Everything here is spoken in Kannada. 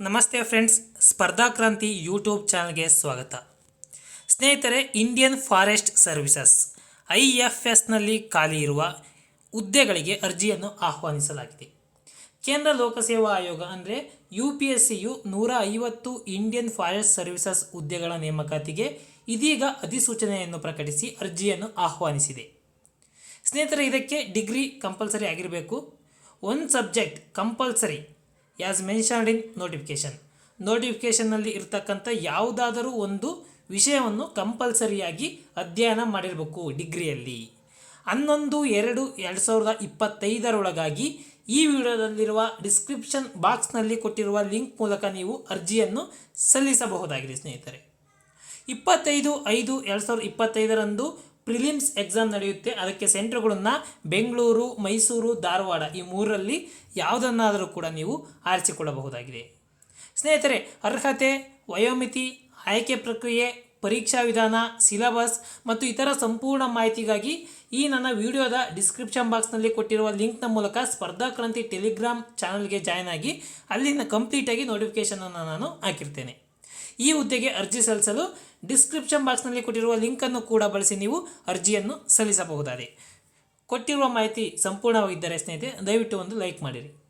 ನಮಸ್ತೆ ಫ್ರೆಂಡ್ಸ್, ಸ್ಪರ್ಧಾ ಕ್ರಾಂತಿ ಯೂಟ್ಯೂಬ್ ಚಾನಲ್ಗೆ ಸ್ವಾಗತ. ಸ್ನೇಹಿತರೆ, Indian Forest Services, I F ಎಸ್ನಲ್ಲಿ ಖಾಲಿ ಇರುವ ಹುದ್ದೆಗಳಿಗೆ ಅರ್ಜಿಯನ್ನು ಆಹ್ವಾನಿಸಲಾಗಿದೆ. ಕೇಂದ್ರ ಲೋಕಸೇವಾ ಆಯೋಗ ಅಂದರೆ ಯು ಪಿ ಎಸ್ ಸಿಯು ನೂರ ಐವತ್ತು ಇಂಡಿಯನ್ ಫಾರೆಸ್ಟ್ ಸರ್ವಿಸಸ್ ಹುದ್ದೆಗಳ ನೇಮಕಾತಿಗೆ ಇದೀಗ ಅಧಿಸೂಚನೆಯನ್ನು ಪ್ರಕಟಿಸಿ ಅರ್ಜಿಯನ್ನು ಆಹ್ವಾನಿಸಿದೆ. ಸ್ನೇಹಿತರೆ, ಇದಕ್ಕೆ ಡಿಗ್ರಿ ಕಂಪಲ್ಸರಿ ಆಗಿರಬೇಕು. ಒಂದು subject compulsory as mentioned in notification ನೋಟಿಫಿಕೇಷನ್ನಲ್ಲಿ ಇರ್ತಕ್ಕಂಥ ಯಾವುದಾದರೂ ಒಂದು ವಿಷಯವನ್ನು ಕಂಪಲ್ಸರಿಯಾಗಿ ಅಧ್ಯಯನ ಮಾಡಿರಬೇಕು ಡಿಗ್ರಿಯಲ್ಲಿ ಹನ್ನೊಂದು, ಎರಡು ಎರಡು ಸಾವಿರದ ಇಪ್ಪತ್ತೈದರೊಳಗಾಗಿ ಈ ವಿಡಿಯೋದಲ್ಲಿರುವ ಡಿಸ್ಕ್ರಿಪ್ಷನ್ ಬಾಕ್ಸ್ನಲ್ಲಿ ಕೊಟ್ಟಿರುವ ಲಿಂಕ್ ಮೂಲಕ ನೀವು ಅರ್ಜಿಯನ್ನು ಸಲ್ಲಿಸಬಹುದಾಗಿದೆ ಸ್ನೇಹಿತರೆ. ಇಪ್ಪತ್ತೈದು, ಐದು, ಎರಡು ಸಾವಿರದ ಇಪ್ಪತ್ತೈದರಂದು ಪ್ರಿಲಿಮ್ಸ್ ಎಕ್ಸಾಮ್ ನಡೆಯುತ್ತೆ. ಅದಕ್ಕೆ ಸೆಂಟರ್ಗಳನ್ನು ಬೆಂಗಳೂರು, ಮೈಸೂರು, ಧಾರವಾಡ ಈ ಮೂರರಲ್ಲಿ ಯಾವುದನ್ನಾದರೂ ಕೂಡ ನೀವು ಆರಿಸಿಕೊಳ್ಳಬಹುದಾಗಿದೆ. ಸ್ನೇಹಿತರೆ, ಅರ್ಹತೆ, ವಯೋಮಿತಿ, ಆಯ್ಕೆ ಪ್ರಕ್ರಿಯೆ, ಪರೀಕ್ಷಾ ವಿಧಾನ, ಸಿಲಬಸ್ ಮತ್ತು ಇತರ ಸಂಪೂರ್ಣ ಮಾಹಿತಿಗಾಗಿ ಈ ನನ್ನ ವಿಡಿಯೋದ ಡಿಸ್ಕ್ರಿಪ್ಷನ್ ಬಾಕ್ಸ್ನಲ್ಲಿ ಕೊಟ್ಟಿರುವ ಲಿಂಕ್ನ ಮೂಲಕ ಸ್ಪರ್ಧಾ ಕ್ರಾಂತಿ ಟೆಲಿಗ್ರಾಮ್ ಚಾನಲ್ಗೆ ಜಾಯ್ನ್ ಆಗಿ ಅಲ್ಲಿನ ಕಂಪ್ಲೀಟಾಗಿ ನೋಟಿಫಿಕೇಷನನ್ನು ನಾನು ಹಾಕಿರ್ತೇನೆ. ಈ ಹುದ್ದೆಗೆ ಅರ್ಜಿ ಸಲ್ಲಿಸಲು ಡಿಸ್ಕ್ರಿಪ್ಷನ್ ಬಾಕ್ಸ್ನಲ್ಲಿ ಕೊಟ್ಟಿರುವ ಲಿಂಕನ್ನು ಕೂಡ ಬಳಸಿ ನೀವು ಅರ್ಜಿಯನ್ನು ಸಲ್ಲಿಸಬಹುದಾಗಿದೆ ಕೊಟ್ಟಿರುವ ಮಾಹಿತಿ ಸಂಪೂರ್ಣವಾಗಿದ್ದರೆ ಸ್ನೇಹಿತರೆ, ದಯವಿಟ್ಟು ಒಂದು ಲೈಕ್ ಮಾಡಿರಿ.